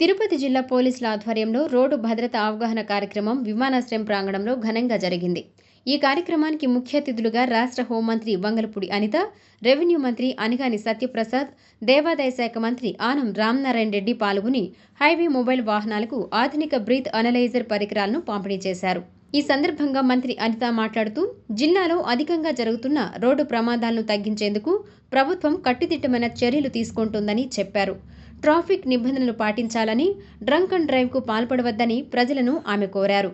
తిరుపతి జిల్లా పోలీసుల ఆధ్వర్యంలో రోడ్డు భద్రత అవగాహన కార్యక్రమం విమానాశ్రయం ప్రాంగణంలో ఘనంగా జరిగింది. ఈ కార్యక్రమానికి ముఖ్య అతిథులుగా రాష్ట్ర హోంమంత్రి వంగలపూడి అనిత రెవెన్యూ మంత్రి అనిగాని సత్యప్రసాద్ దేవాదాయ శాఖ మంత్రి ఆనం రామ్నారాయణ రెడ్డి పాల్గొని హైవే మొబైల్ వాహనాలకు ఆధునిక బ్రీత్ అనలైజర్ పరికరాలను పంపిణీ చేశారు. ఈ సందర్భంగా మంత్రి అనిత మాట్లాడుతూ జిల్లాలో అధికంగా జరుగుతున్న రోడ్డు ప్రమాదాలను తగ్గించేందుకు ప్రభుత్వం కట్టుదిట్టమైన చర్యలు తీసుకుంటుందని చెప్పారు. ట్రాఫిక్ నిబంధనలు పాటించాలని డ్రంక్ అండ్ డ్రైవ్కు పాల్పడవద్దని ప్రజలను ఆమె కోరారు.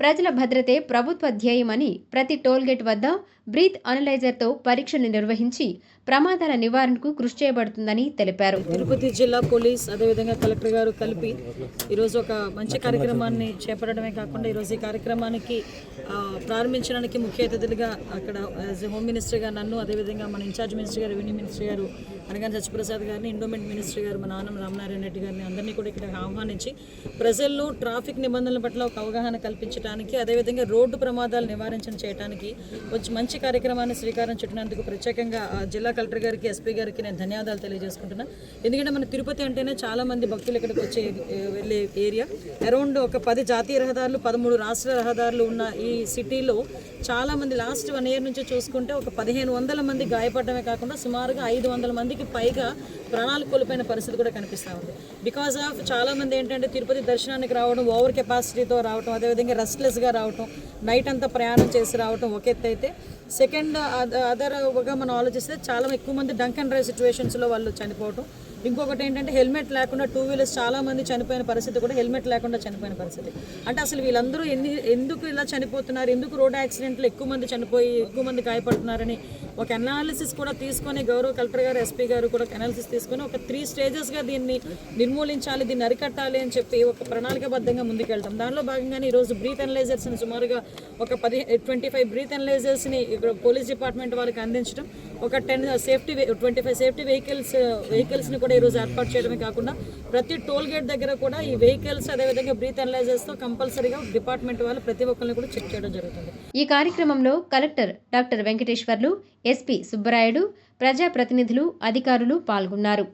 ప్రజల భద్రతే ప్రభుత్వ ధ్యేయమని ప్రతి టోల్గేట్ వద్ద బ్రీత్ అనలైజర్తో పరీక్షలు నిర్వహించి ప్రమాదాల నివారణకు కృషి చేయబడుతుందని తెలిపారు. తిరుపతి జిల్లా పోలీస్ అదేవిధంగా కలెక్టర్ గారు కలిపి ఈరోజు ఒక మంచి కార్యక్రమాన్ని చేపట్టడమే కాకుండా ఈరోజు ఈ కార్యక్రమానికి ప్రారంభించడానికి ముఖ్య అతిథులుగా అక్కడ యాజ్ హోమ్ మినిస్టర్ గారు నన్ను అదేవిధంగా మన ఇన్ఛార్జ్ మినిస్టర్ గారు రెవెన్యూ మినిస్టర్ గారు అనగానే సత్యప్రసాద్ గారిని ఎండోమెంట్ మినిస్టర్ గారు మా నాన్న రామనారాయణ రెడ్డి గారిని అందరినీ కూడా ఇక్కడ ఆహ్వానించి ప్రజల్లో ట్రాఫిక్ నిబంధనల పట్ల ఒక అవగాహన కల్పించడానికి అదేవిధంగా రోడ్డు ప్రమాదాలు నివారించడం చేయడానికి వచ్చి మంచి కార్యక్రమాన్ని శ్రీకారం చుట్టినందుకు ప్రత్యేకంగా జిల్లా జిల్లా కలెక్టర్ గారికి ఎస్పీ గారికి నేను ధన్యవాదాలు తెలియజేసుకుంటున్నా. ఎందుకంటే మన తిరుపతి అంటేనే చాలామంది భక్తులు ఇక్కడికి వచ్చే వెళ్ళే ఏరియా. అరౌండ్ ఒక పది జాతీయ రహదారులు పదమూడు రాష్ట్ర రహదారులు ఉన్న ఈ సిటీలో చాలామంది లాస్ట్ వన్ ఇయర్ నుంచి చూసుకుంటే ఒక పదిహేను వందల మంది గాయపడమే కాకుండా సుమారుగా ఐదు వందల మందికి పైగా ప్రాణాలు కోల్పోయిన పరిస్థితి కూడా కనిపిస్తూ ఉంది. బికాస్ ఆఫ్ చాలా మంది ఏంటంటే తిరుపతి దర్శనానికి రావడం ఓవర్ కెపాసిటీతో రావడం అదేవిధంగా రెస్ట్లెస్గా రావటం నైట్ అంతా ప్రయాణం చేసి రావటం ఒక ఎత్తు అయితే. సెకండ్ అదర్గా మనం ఆలోచిస్తే చాలా ఎక్కువ మంది డంక్ అండ్ డ్రైవ్ సిచ్యువేషన్స్లో వాళ్ళు చనిపోవటం. ఇంకొకటి ఏంటంటే హెల్మెట్ లేకుండా టూ వీలర్స్ చాలామంది చనిపోయిన పరిస్థితి కూడా హెల్మెట్ లేకుండా చనిపోయిన పరిస్థితి. అంటే అసలు వీళ్ళందరూ ఎన్ని ఎందుకు ఇలా చనిపోతున్నారు ఎందుకు రోడ్ యాక్సిడెంట్లు ఎక్కువ మంది చనిపోయి ఎక్కువ మంది గాయపడుతున్నారని ఒక అనాలిసిస్ కూడా తీసుకొని గౌరవ కలెక్టర్ గారు ఎస్పీ గారు కూడా అనాలిసిస్ తీసుకొని ఒక త్రీ స్టేజెస్గా దీన్ని నిర్మూలించాలి దీన్ని అరికట్టాలి అని చెప్పి ఒక ప్రణాళికబద్ధంగా ముందుకెళ్తాం. దానిలో భాగంగానే ఈరోజు బ్రీత్ అనలైజర్స్ని సుమారుగా ఒక పది ట్వంటీ ఫైవ్ బ్రీత్ అనలైజర్స్ని ఇక్కడ పోలీస్ డిపార్ట్మెంట్ వాళ్ళకి అందించడం ఒక ten safety twenty five safety vehicles వెహికల్స్ని కూడా ఈరోజు ఏర్పాటు చేయడమే కాకుండా ప్రతి టోల్ గేట్ దగ్గర కూడా ఈ వెహికల్స్ అదేవిధంగా బ్రీత్ అనలైజర్స్తో కంపల్సరీగా డిపార్ట్మెంట్ వాళ్ళు ప్రతి ఒక్కరిని కూడా చెక్ చేయడం జరుగుతుంది. ఈ కార్యక్రమంలో collector doctor Venkateswarlu SP Subbarayudu ప్రజాప్రతినిధులు అధికారులు పాల్గొన్నారు.